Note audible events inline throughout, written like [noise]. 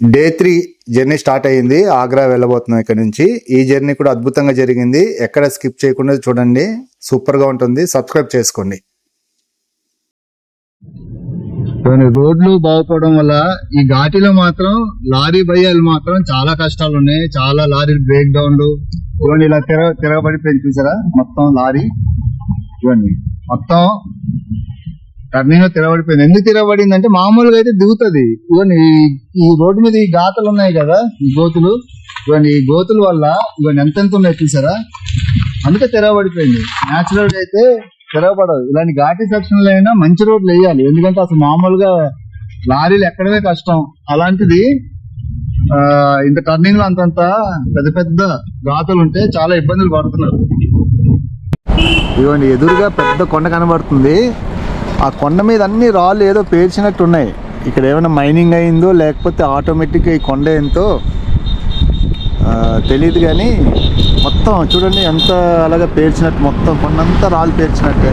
Day three journey start అయ్యింది ఆగ్రా వెళ్ళబోతున్నాం ఇక్కడ నుంచి. ఈ జర్నీ కూడా అద్భుతంగా జరిగింది. ఎక్కడ స్కిప్ చేయకుండా చూడండి. సూపర్గా ఉంటుంది. సబ్స్క్రైబ్ చేసుకోండి. రోడ్లు బాగుపడడం వల్ల ఈ ఘాటిలో మాత్రం లారీ భయ్యాలు మాత్రం చాలా కష్టాలు ఉన్నాయి చాలా లారీలు బ్రేక్ డౌన్లు ఇవన్నీ ఇలా తిరగ తిరగబడిపోయింది చూసారా? మొత్తం లారీ. ఇవన్నీ మొత్తం టర్నింగ్లో ఎందుకు తిరగబడింది అంటే మామూలుగా అయితే దిగుతుంది. ఇవన్నీ ఈ- రోడ్డు మీద ఈ గాతలు ఉన్నాయి కదా ఈ గోతులు. ఇవన్నీ ఈ గోతుల వల్ల ఇవన్నీ ఎంతెంత ఉన్నాయి చూసారా? అందుకే తిరగబడిపోయింది న్యాచురల్గా అయితే తిరగబడదు ఇలాంటి ఘాటి సెక్షన్లు అయినా మంచి రోడ్లు వేయాలి. ఎందుకంటే అసలు మామూలుగా లారీలు ఎక్కడమే కష్టం. అలాంటిది ఆ ఇంత టర్నింగ్లో అంతంత పెద్ద పెద్ద గాతులు ఉంటే చాలా ఇబ్బందులు పడుతున్నారు. ఇదిగోండి ఎదురుగా పెద్ద కొండ కనబడుతుంది. ఆ కొండ మీద అన్ని రాళ్ళు ఏదో పేర్చినట్టు ఉన్నాయి ఇక్కడ ఏమైనా మైనింగ్ అయిందో లేకపోతే ఆటోమేటిక్గా ఈ కొండ ఎంతో తెలియదు కానీ మొత్తం చూడండి ఎంత అలాగా పేర్చినట్టు మొత్తం కొండంతా రాళ్ళు పేర్చినట్టే.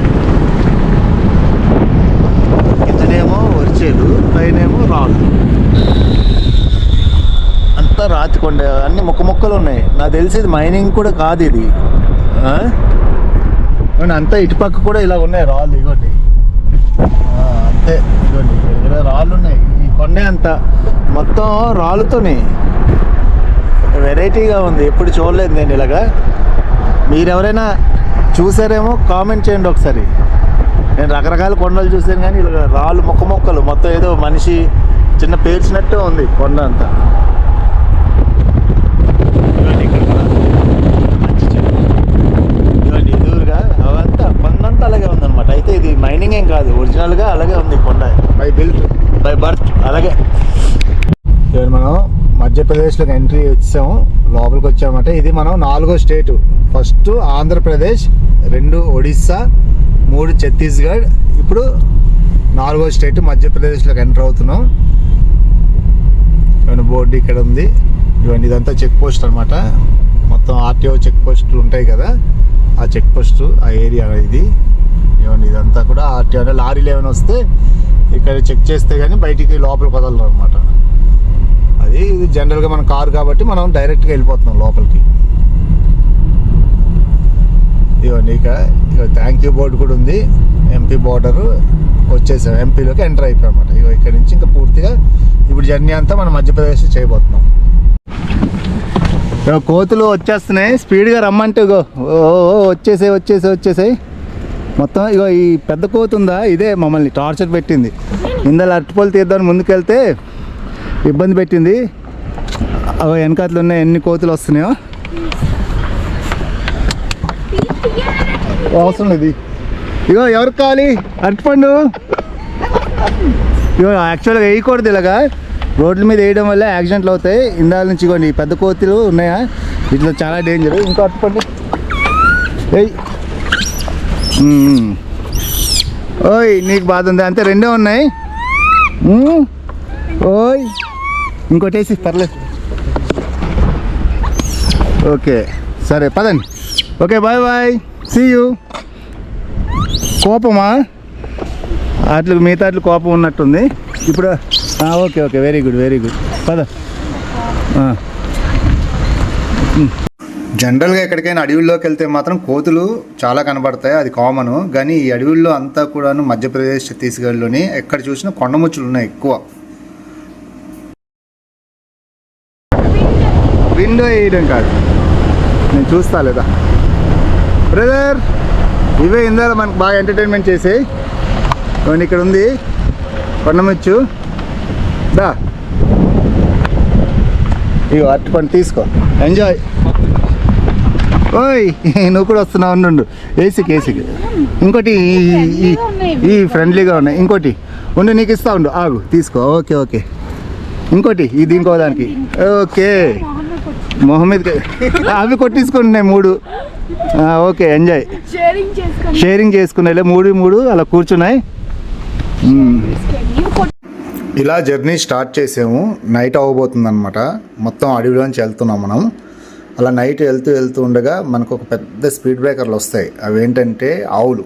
కిందనేమో వరిచేలు పైనేమో రాళ్ళు. అంతా రాతి కొండ అన్ని మొక్క మొక్కలు ఉన్నాయి. నాకు తెలిసి ఇది మైనింగ్ కూడా కాదు ఇది. అంతా ఇటుపక్క కూడా ఇలా ఉన్నాయి రాళ్ళు ఇవ్వండి అంతే. ఇదిగోండి ఇక్కడ రాళ్ళు ఉన్నాయి. ఈ కొండే అంత మొత్తం రాళ్ళతోనే. వెరైటీగా ఉంది. ఎప్పుడు చూడలేదు నేను ఇలాగా. మీరెవరైనా చూసారేమో కామెంట్ చేయండి ఒకసారి. నేను రకరకాల కొండలు చూసాను కానీ ఇలా రాళ్ళు మొక్క మొక్కలు. మొత్తం ఏదో మనిషి చిన్న పేర్చినట్టు ఉంది కొండ అంతా. ఇక్కడ కూడా మంచి చెట్టు. ఇదిగోండి ఎదురుగా అవంతా కొండంతా అలాగే ఉందన్నమాట అయితే ఇది మైనింగ్ ఏం కాదు. ఒరిజినల్గా అలాగే ఉంది కొండ. బై బిల్ట్ బై బర్త్ అలాగే. ఇవాళ మనం మధ్యప్రదేశ్లోకి ఎంట్రీ వచ్చాము లోపలికి వచ్చామంటే ఇది మనం నాలుగో స్టేట్ ఫస్ట్ ఆంధ్రప్రదేశ్ రెండు ఒడిస్సా మూడు ఛత్తీస్గఢ్. ఇప్పుడు నాలుగో స్టేట్ మధ్యప్రదేశ్లోకి ఎంటర్ అవుతున్నాం. ఇవన్నీ బోర్డు ఇక్కడ ఉంది. ఇవన్నీ ఇదంతా చెక్ పోస్ట్ అనమాట మొత్తం ఆర్టీఓ చెక్ పోస్టులు ఉంటాయి కదా. ఆ చెక్ పోస్ట్ ఆ ఏరియా ఇది. ఇవన్నీ ఇదంతా కూడా ఆర్టీ అంటే లారీలు ఏమైనా వస్తే ఇక్కడ చెక్ చేస్తే కానీ బయటికి లోపలికి వదలరు అనమాట అది ఇది జనరల్గా మన కారు కాబట్టి మనం డైరెక్ట్గా వెళ్ళిపోతున్నాం లోపలికి. ఇవన్నీ ఇక ఇక థ్యాంక్ యూ బోర్డు కూడా ఉంది. ఎంపీ బోర్డరు వచ్చేసాం. ఎంపీలోకి ఎంటర్ అయిపోయాం అనమాట ఇక ఇక్కడ నుంచి ఇంకా పూర్తిగా ఇప్పుడు జర్నీ అంతా మనం మధ్యప్రదేశ్ చేయబోతున్నాం. కోతులు వచ్చేస్తున్నాయి. స్పీడ్గా రమ్మంటే ఇగో ఓ, వచ్చేసాయి వచ్చేసాయి వచ్చేసాయి. మొత్తం ఇగో ఈ పెద్ద కోతి ఉందా? ఇదే మమ్మల్ని టార్చర్ పెట్టింది. ఇందులో అరటిపళ్ళు తీద్దామని ముందుకెళ్తే ఇబ్బంది పెట్టింది. అవి వెనకాతలు ఉన్నాయి ఎన్ని కోతులు వస్తున్నాయో. అవసరం లేదు. ఇగో ఎవరికి కావాలి? అరటిపండు? ఇగో యాక్చువల్గా వేయకూడదు ఇలాగా. రోడ్ల మీద వేయడం వల్ల యాక్సిడెంట్లు అవుతాయి. ఇందాల నుంచి ఇగోండి పెద్ద కోతులు ఉన్నాయా? ఇట్లా చాలా డేంజర్ ఇంకో అరటిపండు. ఏయ్. ఓయ్ నీకు బాధ ఉంది? అంతే రెండే ఉన్నాయి. ఓయ్. ఇంకోటేసి పర్లేదు. ఓకే సరే పదండి. Okay bye bye. See you కోపమా? అట్లు మిగతా అట్లు కోపం ఉన్నట్టుంది. ఇప్పుడు okay okay very good very good పద. జనరల్గా ఎక్కడికైనా అడవుల్లోకి వెళ్తే మాత్రం కోతులు చాలా కనబడతాయి అది కామన్ కానీ ఈ అడవుల్లో అంతా కూడాను మధ్యప్రదేశ్ ఛత్తీస్గఢ్లోని ఎక్కడ చూసినా కొండముచ్చులు ఉన్నాయి ఎక్కువ. విండో వేయడం కాదు. నేను చూస్తా లేదా? బ్రదర్ ఇవే ఇందాక మనకు బాగా ఎంటర్టైన్మెంట్ చేసే కొన్ని ఇక్కడ ఉంది కొండముచ్చు దా. ఇగో అరటి పండు తీసుకో. ఎంజాయ్ ఓయ్ నువ్వు కూడా వస్తున్నావు ఉండు ఏసీకి ఏసీకి. ఇంకోటి ఈ- ఈ- ఈ ఫ్రెండ్లీగా ఉన్నాయి ఇంకోటి ఉండు నీకు ఇస్తా ఉండు. ఆగు తీసుకో. Okay okay. ఇంకోటి ఈ దీనికో దానికి. ఓకే. మొహమ్మద్ అవి కొట్టించుకుంటున్నాయి మూడు. ఆ, ఓకే ఎంజాయ్ షేరింగ్ చేసుకోండి షేరింగ్ చేసుకునే మూడు మూడు అలా కూర్చున్నాయి. ఇలా జర్నీ స్టార్ట్ చేసాము. నైట్ అవ్వబోతుంది అనమాట మొత్తం అడవిలోంచి వెళ్తున్నాం మనం. అలా నైట్ వెళ్తూ వెళ్తూ ఉండగా మనకు ఒక పెద్ద స్పీడ్ బ్రేకర్లు వస్తాయి. అవి ఏంటంటే ఆవులు.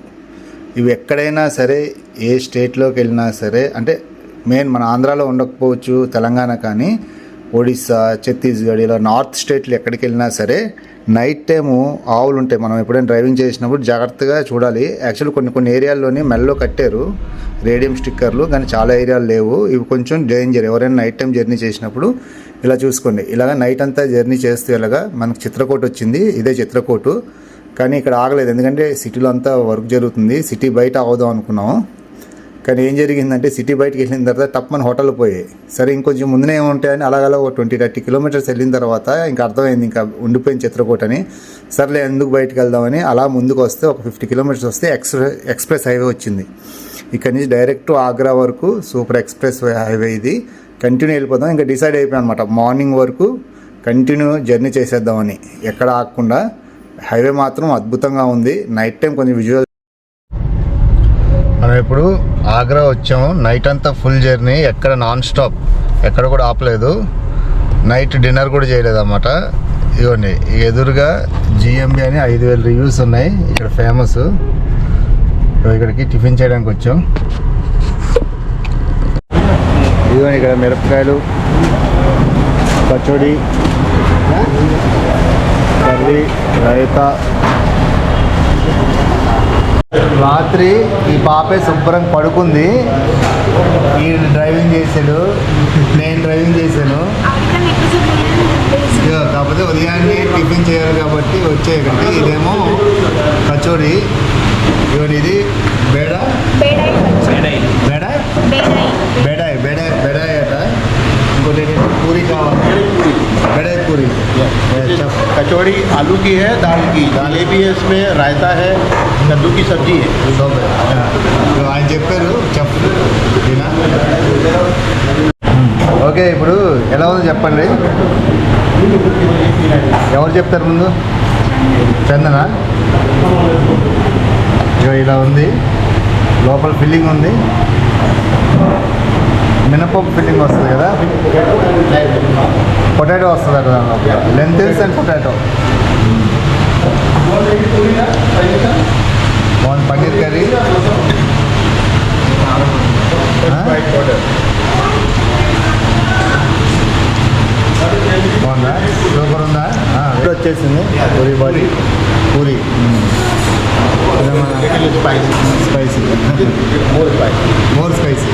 ఇవి ఎక్కడైనా సరే ఏ స్టేట్లోకి వెళ్ళినా సరే అంటే మెయిన్ మన ఆంధ్రాలో ఉండకపోవచ్చు తెలంగాణ కానీ ఒడిస్సా ఛత్తీస్గఢ్ ఇలా నార్త్ స్టేట్లు ఎక్కడికి వెళ్ళినా సరే నైట్ టైము ఆవులు ఉంటాయి. మనం ఎప్పుడైనా డ్రైవింగ్ చేసినప్పుడు జాగ్రత్తగా చూడాలి. యాక్చువల్ కొన్ని కొన్ని ఏరియాల్లోని మెల్లో కట్టారు రేడియం స్టిక్కర్లు కానీ చాలా ఏరియాలు లేవు. ఇవి కొంచెం డేంజర్. ఎవరైనా నైట్ టైం జర్నీ చేసినప్పుడు ఇలా చూసుకోండి. ఇలాగ నైట్ అంతా జర్నీ చేస్తూ ఇలాగా మనకు చిత్రకూట వచ్చింది. ఇదే చిత్రకోటు. కానీ ఇక్కడ ఆగలేదు. ఎందుకంటే సిటీలో అంతా వర్క్ జరుగుతుంది. సిటీ బయట అవుదాం అనుకున్నాము. కానీ ఏం జరిగిందంటే సిటీ బయటకు వెళ్ళిన తర్వాత తప్పని హోటల్ పోయాయి సరే ఇంకొంచెం ముందునే ఉంటాయని అలాగలా ఒక ట్వంటీ థర్టీ కిలోమీటర్స్ వెళ్ళిన తర్వాత ఇంకా అర్థమైంది ఇంకా ఉండిపోయిన చిత్రకూట అని. సర్లే ఎందుకు బయటకు వెళ్దామని? అలా ముందుకు వస్తే ఒక ఫిఫ్టీ కిలోమీటర్స్ వస్తే ఎక్స్ప్రెస్ ఎక్స్ప్రెస్ హైవే వచ్చింది. ఇక్కడ నుంచి డైరెక్ట్ ఆగ్రా వరకు సూపర్ ఎక్స్ప్రెస్ హైవే ఇది. కంటిన్యూ వెళ్ళిపోదాం. ఇంకా డిసైడ్ అయిపోయాం అనమాట మార్నింగ్ వరకు కంటిన్యూ జర్నీ చేసేద్దామని. ఎక్కడ ఆగకుండా హైవే మాత్రం అద్భుతంగా ఉంది. నైట్ టైం కొంచెం విజువల్ మనం ఇప్పుడు ఆగ్రా వచ్చాము. నైట్ అంతా ఫుల్ జర్నీ ఎక్కడ నాన్ స్టాప్ ఎక్కడ కూడా ఆపలేదు. నైట్ డిన్నర్ కూడా చేయలేదు అన్నమాట. ఇవ్వండి. ఎదురుగా జిఎంబి అని ఐదు వేల రివ్యూస్ ఉన్నాయి. ఇక్కడ ఫేమస్ ఇక్కడికి టిఫిన్ చేయడానికి వచ్చాం. ఇదిగో ఇక్కడ మిరపకాయలు పచ్చడి కర్రీ రైతా. రాత్రి ఈ పాపే శుభ్రంగా పడుకుంది. ఈ డ్రైవింగ్ చేశాడు. నేను డ్రైవింగ్ చేశాను. కాకపోతే ఉదయాన్నే టిఫిన్ చేయాలి కాబట్టి వచ్చే ఇక్కడికి. ఇదేమో కచోడి ఇవన్నీ ఇది బేడ బేడాయి బేడ బేడాయి బెడాయ్ బెడాయ్ బెడాయ్ అట ఇంకోటి ఏంటంటే పూరి కావాలి బెడాయ్ పూరి చెప్ప कचौड़ी आलू की है दाल की जलेबी है इसमें रायता है कद्दू की सब्जी है సూపర్ ఆయన చెప్పారు చెప్పు ఈయన. ఓకే ఇప్పుడు ఎలా ఉందో చెప్పండి ఎవరు చెప్తారు ముందు చందన ఇగో ఇలా ఉంది లోపల ఫిల్లింగ్ ఉంది మినపప్పు ఫిల్లింగ్ వస్తుంది కదా? పొటాటో వస్తుంది అక్కడ దానిలో lentils and potato. One paneer curry. బాగుందా? సూపర్ ఉందా? ఇప్పుడు వచ్చేసింది. Puri body puri. Spicy spicy. More spicy. More spicy.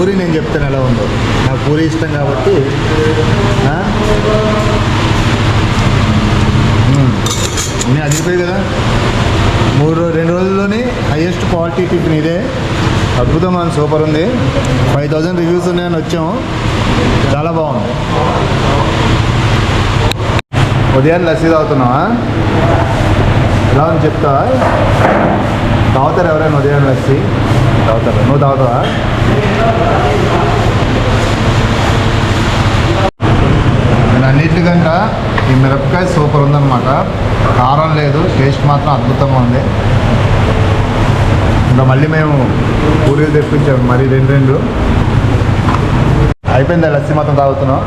Puri నేను చెప్తాను ఎలా ఉందో. నాకు పూరి ఇష్టం కాబట్టి నేను మ్మ్. అన్నీ అదిరిపోయి కదా? మూడు రెండు రోజుల్లోనే హైయెస్ట్ క్వాలిటీ టిఫిన్ ఇదే. అద్భుతం అని సూపర్ ఉంది. ఫైవ్ థౌజండ్ రివ్యూస్ ఉన్నాయని వచ్చాము చాలా బాగుంది. ఉదయాన్నే లస్సీ తాగుతున్నావా? ఎలా ఉంది చెప్తావా? తాగుతారు ఎవరైనా ఉదయాన్నే లస్సీ? తాగుతారు నువ్వు తాగుతావా నేను అన్నిటికంట ఈ మిరపకాయ సూపర్ ఉందన్నమాట. కారం లేదు టేస్ట్ మాత్రం అద్భుతంగా ఉంది. ఇంకా మళ్ళీ మేము పూరీలు తెప్పించాము మరి రెండు రెండు. అయిపోయిందా లస్సీ మొత్తం తాగుతున్నావు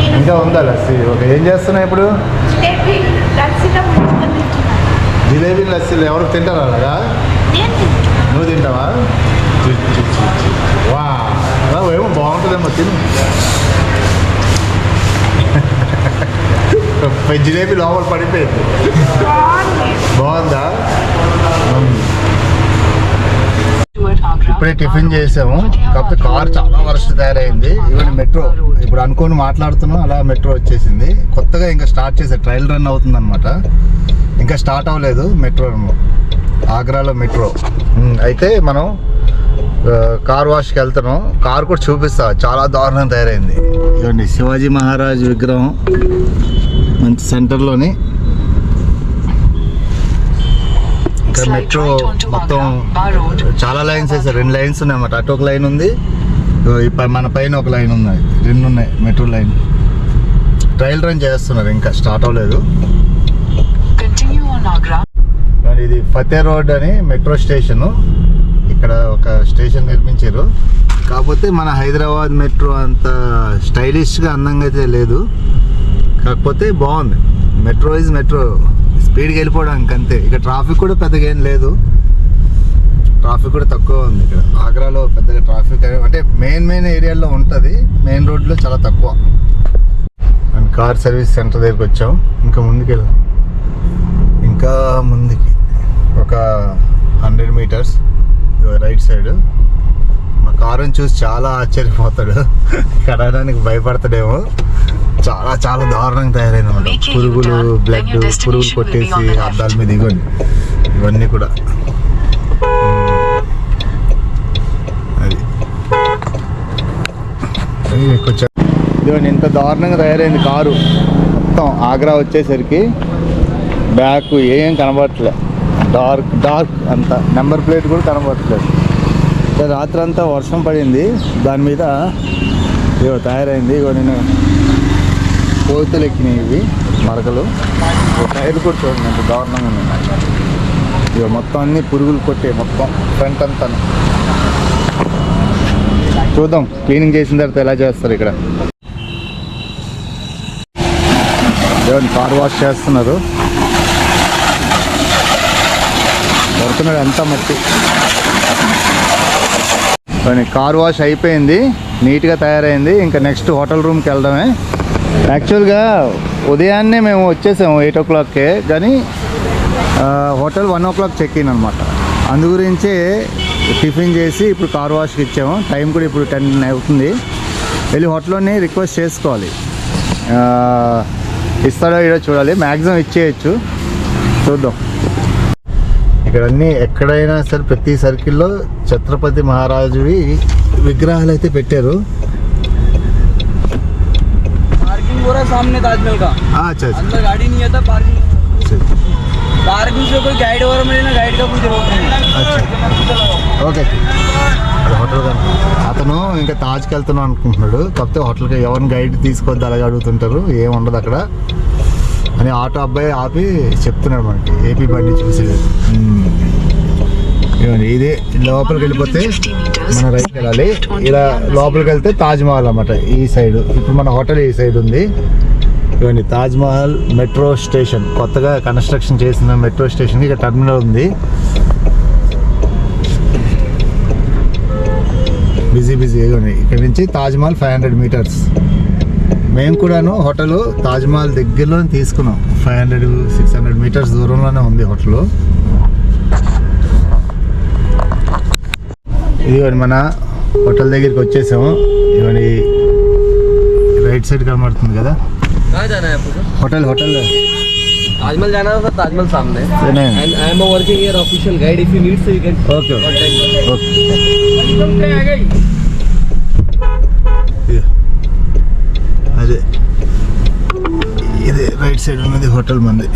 నేను ఇంకా ఉందా లస్సీ? ఓకే ఏం చేస్తున్నావు ఇప్పుడు? జిలేబీ లస్సీలు ఎవరు తింటారా? అలాగా బాగుంటుందేమో తిను [laughs] జిలేబీ లోపల పడిపోయింది. బాగుంది? బాగుందా. ఇప్పుడే టిఫిన్ చేసాము. కాకపోతే కార్ చాలా వరస్ట్ తయారైంది. ఇవన్నీ మెట్రో. ఇప్పుడు అనుకోని మాట్లాడుతున్నాం అలా మెట్రో వచ్చేసింది. కొత్తగా ఇంకా స్టార్ట్ చేశారు ట్రయల్ రన్ అవుతుంది అనమాట ఇంకా స్టార్ట్ అవ్వలేదు మెట్రో ఆగ్రాలో మెట్రో. అయితే మనం కార్ వాష్కి వెళ్తున్నాం. కార్ కూడా చూపిస్తా. చాలా దారుణంగా తయారైంది. ఇవ్వండి శివాజీ మహారాజ్ విగ్రహం. మంచి సెంటర్లోని ఇంకా మెట్రో మొత్తం చాలా లైన్స్ వేసారు రెండు లైన్స్ ఉన్నాయి అన్నమాట అటు ఒక లైన్ ఉంది. మన పైన ఒక లైన్ ఉన్నాయి రెండు ఉన్నాయి మెట్రో లైన్ ట్రయల్ రన్ చేస్తున్నారు ఇంకా. స్టార్ట్ అవ్వలేదు. ఇది ఫతే రోడ్ అని మెట్రో స్టేషను ఇక్కడ ఒక స్టేషన్ నిర్మించారు. కాకపోతే మన హైదరాబాద్ మెట్రో అంత స్టైలిష్గా అందంగా అయితే లేదు. కాకపోతే బాగుంది. Metro is metro. స్పీడ్కి వెళ్ళిపోవడానికి అంతే. ఇక ట్రాఫిక్ కూడా పెద్దగా ఏం లేదు. ట్రాఫిక్ కూడా తక్కువ ఉంది ఇక్కడ. ఆగ్రాలో పెద్దగా ట్రాఫిక్ అంటే మెయిన్ మెయిన్ ఏరియాలో ఉంటుంది. మెయిన్ రోడ్లో చాలా తక్కువ. అండ్ కార్ సర్వీస్ సెంటర్ దగ్గరికి వచ్చాం. ఇంకా ముందుకు వెళ్దాం ఇంకా ముందుకి ఒక హండ్రెడ్ మీటర్స్. Right side. మా కారుని చూసి చాలా ఆశ్చర్యపోతాడు. కడగడానికి భయపడతాడేమో. చాలా చాలా దారుణంగా తయారైంది అనమాట Make a పురుగులు బ్లడ్ పురుగులు కొట్టేసి. అద్దాల మీద ఇవ్వండి. ఇవన్నీ కూడా. అది. అది కొంచెం. ఇదిగోండి ఇంత దారుణంగా తయారైంది కారు. మొత్తం ఆగ్రా వచ్చేసరికి బ్యాక్ ఏం కనబడట్లే. డార్క్ డార్క్ అంత. నెంబర్ ప్లేట్ కూడా కనబడట్లేదు. రాత్రి అంతా వర్షం పడింది. దాని మీద ఇగో తయారైంది. ఇగో నేను కోతలు ఎక్కినాయి ఇవి మరకలు. టైర్లు టైర్ కూడా చూడండి ఎంత దారుణంగా ఉన్నాయి. ఇక మొత్తం అన్ని పురుగులు కొట్టే మొత్తం ఫ్రంట్ అంతా. చూద్దాం క్లీనింగ్ చేసిన తర్వాత ఎలా చేస్తారు ఇక్కడ. కార్ వాష్ చేస్తున్నారు. పడుతున్నాడు అంతా మట్టి. కానీ కార్ వాష్ అయిపోయింది నీట్గా తయారైంది. ఇంకా నెక్స్ట్ హోటల్ రూమ్కి వెళ్ళడమే యాక్చువల్గా ఉదయాన్నే మేము వచ్చేసాము ఎయిట్ ఓ క్లాక్కే కానీ hotel one o'clock check in అనమాట అందు గురించే టిఫిన్ చేసి ఇప్పుడు కార్ వాష్కి ఇచ్చాము. టైం కూడా ఇప్పుడు టెన్ అవుతుంది. వెళ్ళి హోటల్లోనే రిక్వెస్ట్ చేసుకోవాలి. ఇస్తాడో ఇడో చూడాలి. మ్యాక్సిమం ఇచ్చేయచ్చు. చూద్దాం. ఇక్కడ అన్ని ఎక్కడైనా సరే ప్రతి సర్కిల్లో ఛత్రపతి మహారాజువి విగ్రహాలు అయితే పెట్టారు पार्किंग हो रहा है सामने ताजमहल का ఆ, అచ్చా, అచ్చా. अंदर गाड़ी नहीं आता पार्किंग అచ్చా. पार्किंग से कोई गाइड वगैरह मिले ना गाइड का कोई जरूरत नहीं है ఓకే అది హోటల్ కానీ అతను ఇంకా తాజ్కి వెళ్తున్నాం అనుకుంటున్నాడు కాకపోతే హోటల్కి ఎవరిని గైడ్ తీసుకోవద్దు అలాగే అడుగుతుంటారు ఏం ఉండదు అక్కడ అని ఆటో అబ్బాయి ఆపి చెప్తున్నాడు మనకి. ఏపీ బండి చూసి. ఇదిగోండి, ఇదే లోపలికి వెళ్ళిపోతే మన రైట్కి వెళ్ళాలి. ఇలా లోపలికి వెళ్తే తాజ్ మహల్ అన్నమాట. ఈ సైడ్. ఇప్పుడు మన హోటల్ ఈ సైడ్ ఉంది. ఇవ్వండి తాజ్ మహల్ మెట్రో స్టేషన్. కొత్తగా కన్స్ట్రక్షన్ చేసిన మెట్రో స్టేషన్ ఇక్కడ టర్మినల్ ఉంది. Busy busy. ఇవ్వండి ఇక్కడ నుంచి Taj Mahal five hundred metres. మేము కూడాను హోటల్ తాజ్ మహల్ దగ్గరలో తీసుకున్నాం five hundred six hundred meters దూరంలోనే ఉంది హోటల్ ఇదిగోండి మన హోటల్ దగ్గరికి వచ్చేసాము ఇవన్నీ రైట్ సైడ్ కనబడుతుంది కదా कहाँ जाना है आपको హోటల్ హోటల్ ताजमहल जाना है सर ताजमहल सामने नहीं। And I am working here official guide if you need so you can okay contact right side ఉన్నది హోటల్ మంది.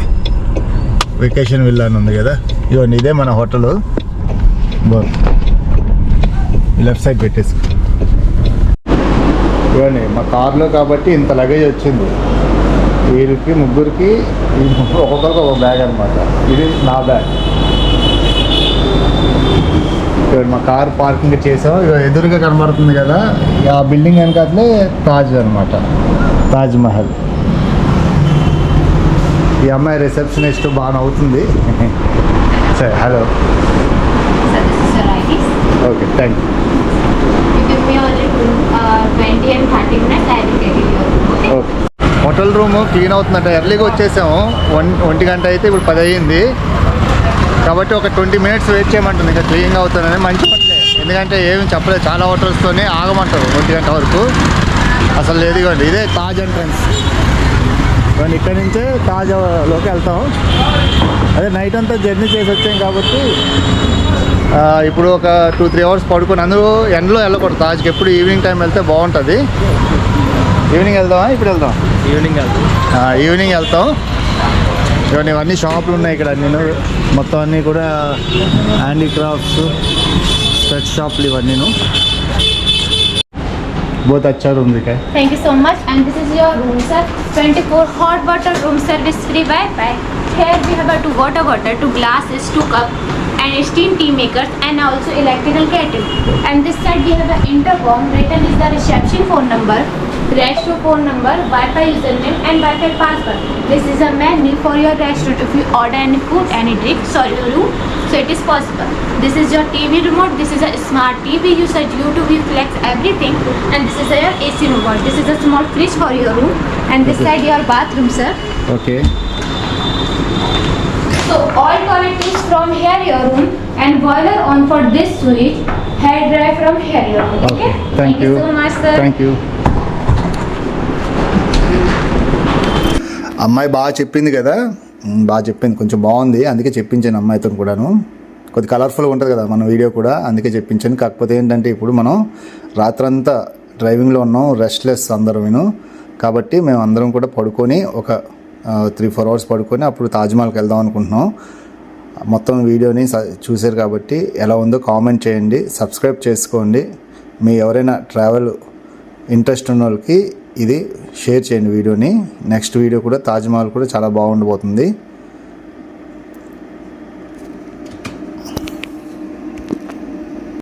వెకేషన్ విల్లా అని ఉంది కదా. ఇవన్నీ ఇదే మన హోటల్. బాగుంది లెఫ్ట్ సైడ్ పెట్టేసి ఇవ్వండి మా కార్లో కాబట్టి ఇంత లగేజ్ వచ్చింది. వీరికి ముగ్గురికి ఈ ముగ్గురు ఒక్కొక్కరికి ఒక బ్యాగ్ అనమాట ఇది నా బ్యాగ్ ఇక్కడ మా కార్ పార్కింగ్ చేసాం. ఇక ఎదురుగా కనబడుతుంది కదా. ఆ బిల్డింగ్ వెనకాతలే తాజ్ అనమాట తాజ్ మహల్. ఈ అమ్మాయి రిసెప్షనిస్ట్ బాగా అవుతుంది [laughs] సరే hello. Okay thank you You. Give me only 20 and 30 minutes. I will get you your room. Okay. Okay hotel room clean అవుతుందంట ఎర్లీగా వచ్చేసాము. వన్ ఒంటి గంట అయితే ఇప్పుడు పది అయ్యింది. కాబట్టి ఒక ట్వంటీ మినిట్స్ వెయిట్ చేయమంటుంది. ఇంకా క్లీన్ అవుతుందని మంచి పట్లే ఎందుకంటే ఏమి చెప్పలేదు. చాలా హోటల్స్తోనే ఆగమంటారు ఒంటి గంట వరకు. అసలు లేదు ఇదే తాజ్ ఎంట్రన్స్ ఇవ్వండి ఇక్కడ నుంచే తాజ్లోకి వెళ్తాం. అదే నైట్ అంతా జర్నీ చేసి వచ్చాం కాబట్టి ఇప్పుడు ఒక టూ త్రీ అవర్స్ పడుకుని అందులో ఎండలో వెళ్ళకూడదు. తాజ్కి ఎప్పుడు ఈవినింగ్ టైం వెళ్తే బాగుంటుంది. ఈవినింగ్ వెళ్దామా? ఇప్పుడు వెళ్దాం. ఈవినింగ్ ఆ, ఈవినింగ్ వెళ్తాం. ఇవన్నీ ఇవన్నీ షాపులు ఉన్నాయి ఇక్కడ. నేను మొత్తం అన్నీ కూడా హ్యాండీక్రాఫ్ట్స్ స్పెట్ షాపులు ఇవన్నీను. बहुत अच्छा रूम दिखा है। Thank you so much and this is your room sir 24 four hot water room service free bye bye we have two water water two glasses two cup and steam tea maker and also electrical kettle and this side we have intercom return is the reception phone number restaurant phone number wifi username and wifi password this is a menu for your restaurant if you order any food any drink sorry room So it is possible. This is your TV remote. This is a smart TV. You search YouTube, you flex everything. And this is your AC remote. This is a small fridge for your room. And this side your bathroom, sir. Okay So all toilet is from here your room and boiler on for this switch. Hair dry from here your room. Okay Okay. Thank you so much, sir. Thank you అమ్మాయి బాగా చెప్పింది కదా ఉమ్, బాగా చెప్పింది. కొంచెం బాగుంది. అందుకే చెప్పించాను అమ్మాయితో కూడాను. కొద్ది కలర్ఫుల్గా ఉంటుంది కదా మన వీడియో కూడా. అందుకే చెప్పించాను. కాకపోతే ఏంటంటే ఇప్పుడు మనం రాత్రంతా డ్రైవింగ్లో ఉన్నాం. రెస్ట్లెస్ అందరం కాబట్టి మేము అందరం కూడా పడుకొని ఒక త్రీ ఫోర్ అవర్స్ పడుకొని అప్పుడు తాజ్మహల్కి వెళ్దాం అనుకుంటున్నాం. మొత్తం వీడియోని స- చూశారు కాబట్టి ఎలా ఉందో కామెంట్ చేయండి. సబ్స్క్రైబ్ చేసుకోండి. మీ ఎవరైనా ట్రావెల్ ఇంట్రెస్ట్ ఉన్న వాళ్ళకి ఇది షేర్ చేయండి వీడియోని. నెక్స్ట్ వీడియో కూడా తాజ్మహల్ కూడా చాలా బాగుండబోతుంది.